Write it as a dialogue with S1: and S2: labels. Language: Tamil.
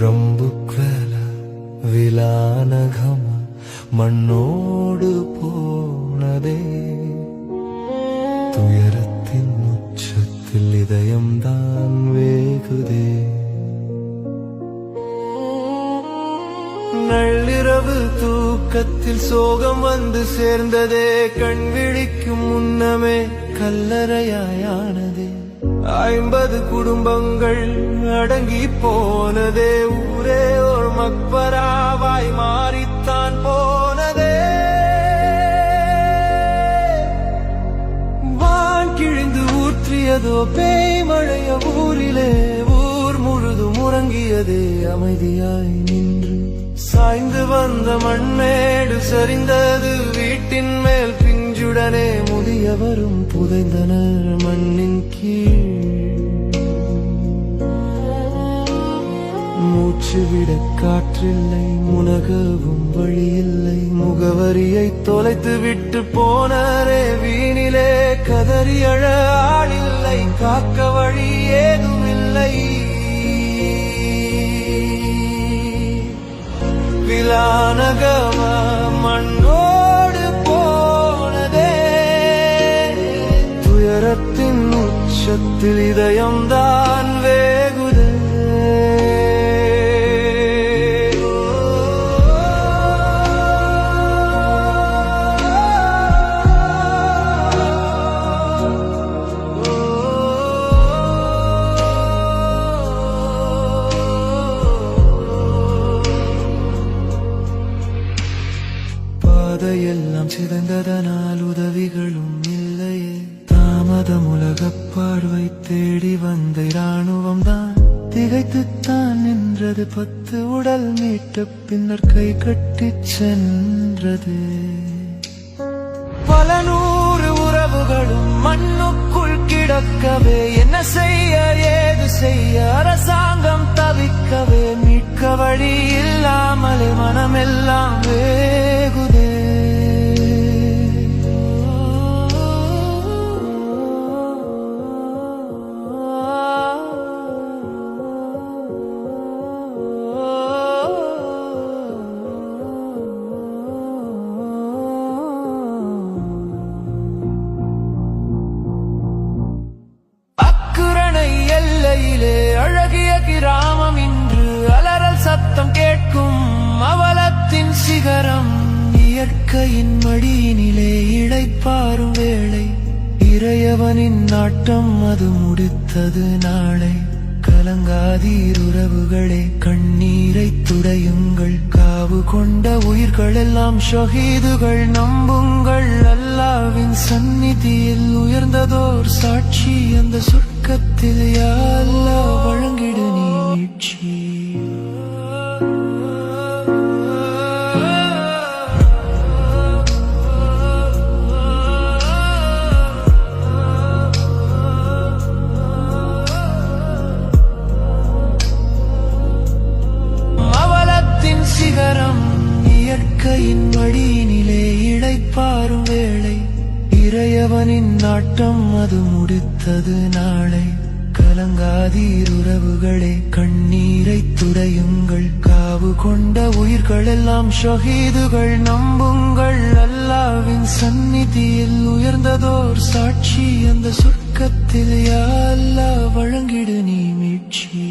S1: റൊമ്പുക്വേല വിലാനഘമ മണ്ണോട് പോണതേ തുയരത്തിൻ ഉച്ചത്തിൽ ഇതയം താൻ நள்ளிரவு தூக்கத்தில் சோகம் வந்து சேர்ந்ததே கண் விழிக்கும் முன்னமே கல்லறையாயானதே. ஐம்பது குடும்பங்கள் அடங்கி போனதே ஊரே ஒரு மக்பராவாய் மாறித்தான் போனதே. வான் கிழிந்து ஊற்றியதோ பேய் மழைய ஊரிலே ஊர் முழுதும் உறங்கியதே அமைதியாய் நின்று சாய்ந்து வந்த மண்மேடு சரிந்தது. வீட்டின் மேல் பிஞ்சுடனே முதியவரும் புதைந்தனர் மண்ணின் கீழ். மூச்சுவிட காற்றில்லை முனகவும் வழியில்லை. முகவரியை தொலைத்து விட்டு போனரே வீணிலே கதறி அழ ஆளில்லை. காக்க விலானகம மண்ணோடு போனதே. துயரத்தின் உச்சத்தில் இதயம்தான் பாதையெல்லாம் உதவிகளும் இல்லையே. தாமதம் உலகப்பாழ்வை தேடி வந்த இராணுவம் தான் திகைத்துத்தான் நின்றது பத்து உடல் மீட்ட பின்னர் கை கட்டி சென்றது. பல நூறு உறவுகளும் மண்ணுக்குள் கிடக்கவே என்ன செய்ய ஏது செய்ய அரசாங்கம் தவிக்கவே மீட்க வழி இல்லாமலே மனமெல்லாம் வேகுதே எல்லையிலே அழகிய கிராமம் இன்று அலறல் சத்தம் கேட்கும் அவலத்தின் சிகரம். இயற்கையின் மடியினிலே இழைப்பாரும் வேளை. இறையவனின் நாட்டம் அது முடித்தது நாளை. கலங்காதீர் உறவுகளே கண்ணீரை துடையுங்கள். காவு கொண்ட உயிர்கள் எல்லாம் ஷஹீதுகள் நம்புங்கள். அல்லாவின் சந்நிதியில் உயர்ந்ததோர் சாட்சி அந்த சொர்க்கத்தில் யா இயற்கையின் வழியினிலே இழைப்பாரும் வேளை. இறையவனின் நாட்டம் அது முடித்தது நாளை. கலங்காதீர் உறவுகளே கண்ணீரை துடையுங்கள். காவு கொண்ட உயிர்கள் எல்லாம் ஷஹீதுகள் நம்புங்கள். அல்லாவின் சந்நிதியில் உயர்ந்ததோர் சாட்சி அந்த சொர்க்கத்தில் யா அல்லாஹ் வழங்கிடு நீ மீட்சி.